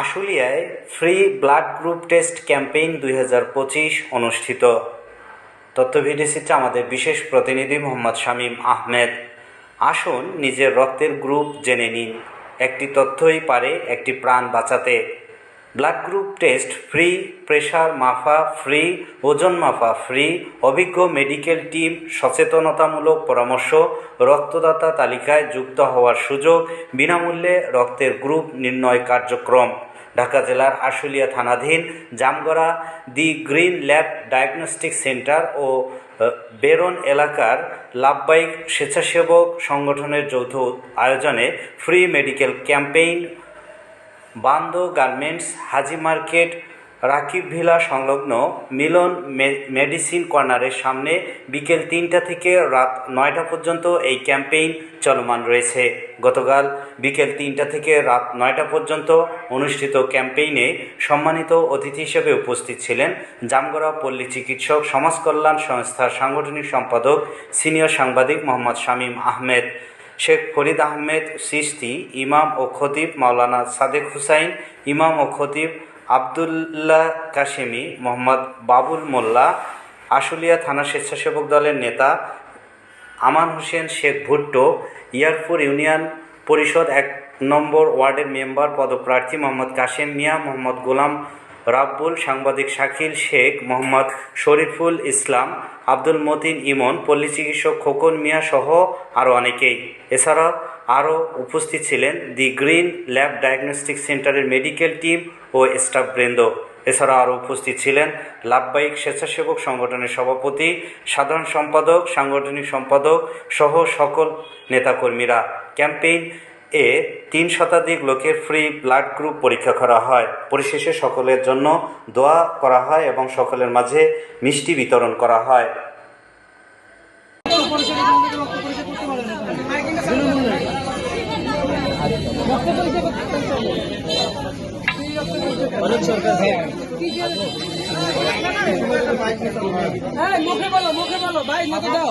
আশুলিয়ায় free blood group test campaign দুই হাজার পঁচিশ অনুষ্ঠিত। তথ্য ভিডিসিতে আমাদের বিশেষ প্রতিনিধি মোহাম্মদ শামীম আহমেদ। আসুন নিজের রক্তের গ্রুপ জেনে নিন। একটি তথ্যই পারে, একটি প্রাণ বাঁচাতে। Blood group test free pressure মাফা free, ওজন মাফা ফ্রি, অভিজ্ঞ মেডিকেল টিম সচেতনতামূলক পরামর্শ, রক্তদাতা তালিকায় যুক্ত হওয়ার সুযোগ, বিনামূল্যে রক্তের গ্রুপ নির্ণয় কার্যক্রম। ঢাকা জেলার আশুলিয়া থানাধীন Jamgara the green lab diagnostic centre ও বেরন এলাকার লাভবাহিক স্বেচ্ছাসেবক সংগঠনের যৌথ আয়োজনে free medical campaign Bando garments, Haji market, Rakib villa সংলগ্ন মিলন মেডিসিন কর্নারের সামনে বিকেল তিনটা থেকে রাত নয়টা পর্যন্ত এই ক্যাম্পেইন চলমান রয়েছে। গতকাল বিকেল তিনটা থেকে রাত নয়টা পর্যন্ত অনুষ্ঠিত ক্যাম্পেইনে সম্মানিত অতিথি হিসেবে উপস্থিত ছিলেন জামগড়া পল্লী চিকিৎসক, সমাজ কল্যাণ সংস্থার সাংগঠনিক সম্পাদক, সিনিয়র সাংবাদিক মোহাম্মদ শামীম আহমেদ। শেখ ফরিদ আহমেদ সিস্তি ইমাম ও খতিব মাওলানা সাদেক হুসাইন, ইমাম ও খতিব আবদুল্লাহ কাশেমি, মোহাম্মদ বাবুল মোল্লা, আশুলিয়া থানা স্বেচ্ছাসেবক দলের নেতা আমান হোসেন শেখ ভুট্টো, ইয়ারপুর ইউনিয়ন পরিষদ এক নম্বর ওয়ার্ডের মেম্বার পদপ্রার্থী মোহাম্মদ কাশেম মিয়া, মোহাম্মদ গোলাম রাব্বুল সাংবাদিক শাকিল শেখ মোহাম্মদ শরীফুল ইসলাম, আব্দুল মতিন ইমন, পল্লী চিকিৎসক খোকন মিয়া সহ আরও অনেকেই। এছাড়া আরও উপস্থিত ছিলেন দি গ্রিন ল্যাব ডায়াগনস্টিক সেন্টারের মেডিকেল টিম ও স্টাফ স্টাফবৃন্দ। এছাড়া আরও উপস্থিত ছিলেন লাভবাহিক স্বেচ্ছাসেবক সংগঠনের সভাপতি, সাধারণ সম্পাদক, সাংগঠনিক সম্পাদক সহ সকল নেতাকর্মীরা। ক্যাম্পেইন এ তিন শতাধিক লোকের ফ্রি ব্লাড গ্রুপ পরীক্ষা করা হয়। পরিশেষে সকলের জন্য দোয়া করা হয় এবং সকলের মাঝে মিষ্টি বিতরণ করা হয়। হ্যাঁ মুখে বলো মুখে বলো, ভাই, মুখে দাও।